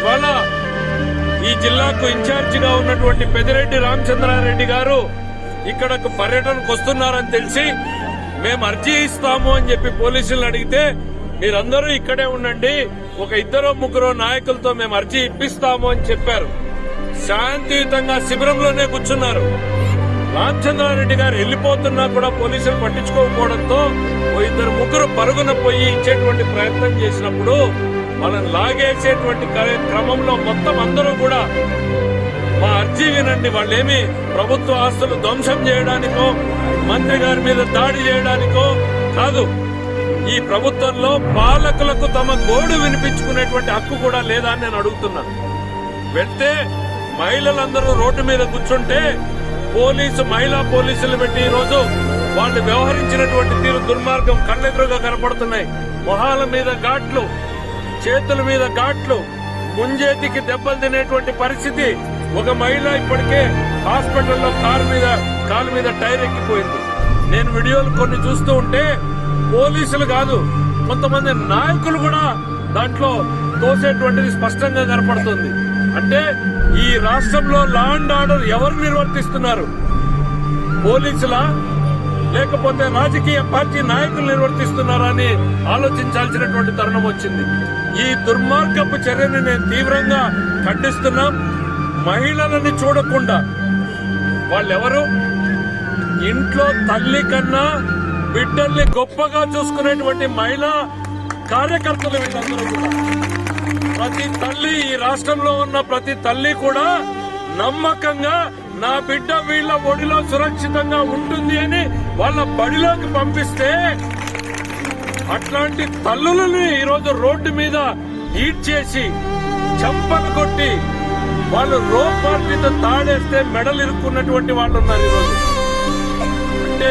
ఇవాళ ఈ జిల్లాకు ఇన్ఛార్జిగా ఉన్నటువంటి పెదిరెడ్డి రామచంద్రారెడ్డి గారు ఇక్కడకు పర్యటనకు వస్తున్నారని తెలిసి మేము అర్జీ ఇస్తాము అని చెప్పి పోలీసులను అడిగితే మీరందరూ ఇక్కడే ఉండండి ఒక ఇద్దరు ముగ్గురు నాయకులతో మేము అర్జీ ఇప్పిస్తాము అని చెప్పారు. శాంతియుతంగా శిబిరంలోనే కూర్చున్నారు. రామచంద్రారెడ్డి గారు వెళ్ళిపోతున్నా కూడా పోలీసులు పట్టించుకోకపోవడంతో ఓ ఇద్దరు ముగ్గురు పరుగున పోయి ఇచ్చేటువంటి ప్రయత్నం చేసినప్పుడు మనం లాగేసేటువంటి క్రమంలో మొత్తం అందరూ కూడా మా అర్జీ వినండి. వాళ్ళేమి ప్రభుత్వ ఆస్తులు ధ్వంసం చేయడానికో మంత్రి గారి మీద దాడి చేయడానికో కాదు. ఈ ప్రభుత్వంలో పాలకులకు తమ గోడు వినిపించుకునేటువంటి హక్కు కూడా లేదా అని నేను అడుగుతున్నాను. పెడితే మహిళలందరూ రోడ్డు మీద కూర్చుంటే పోలీసు మహిళా పోలీసులు పెట్టి ఈ రోజు వాళ్ళు వ్యవహరించినటువంటి తీరు దుర్మార్గం కళ్ళెదురుగా కనపడుతున్నాయి. మొహాల మీద ఘాట్లు చేతుల మీద ఘాట్లు ముంజేతికి దెబ్బలు తినేటువంటి పరిస్థితి ఒక మహిళ ఇప్పటికే హాస్పిటల్లో కారు మీద కాలు మీద టైర్ ఎక్కిపోయింది. నేను వీడియోలు కొన్ని చూస్తూ ఉంటే పోలీసులు కాదు కొంతమంది నాయకులు కూడా దాంట్లో తోసేటువంటిది స్పష్టంగా కనపడుతుంది. అంటే ఈ రాష్ట్రంలో లా అండ్ ఆర్డర్ ఎవరు నిర్వర్తిస్తున్నారు? పోలీసులా? లేకపోతే రాజకీయ పార్టీ నాయకులు నిర్వర్తిస్తున్నారా అని ఆలోచించాల్సినటువంటి తరుణం వచ్చింది. ఈ దుర్మార్గపు చర్యని నేను తీవ్రంగా ఖండిస్తున్నాం. మహిళలని చూడకుండా వాళ్ళెవరు? ఇంట్లో తల్లి కన్నా బిడ్డల్ని గొప్పగా చూసుకునేటువంటి మహిళా కార్యకర్తలు వీళ్ళందరూ కూడా. ప్రతి తల్లి ఈ రాష్ట్రంలో ఉన్న ప్రతి తల్లి కూడా నమ్మకంగా నా బిడ్డ వీళ్ళ ఒడిలో సురక్షితంగా ఉంటుంది అని వాళ్ళ బడిలోకి పంపిస్తే అట్లాంటి తల్లులని ఈరోజు రోడ్డు మీద ఈడ్చేసి చంపలు కొట్టి వాళ్ళు రో తాడేస్తే మెడలు ఇరుక్కున్నటువంటి వాళ్ళు ఉన్నారు ఈరోజు. అంటే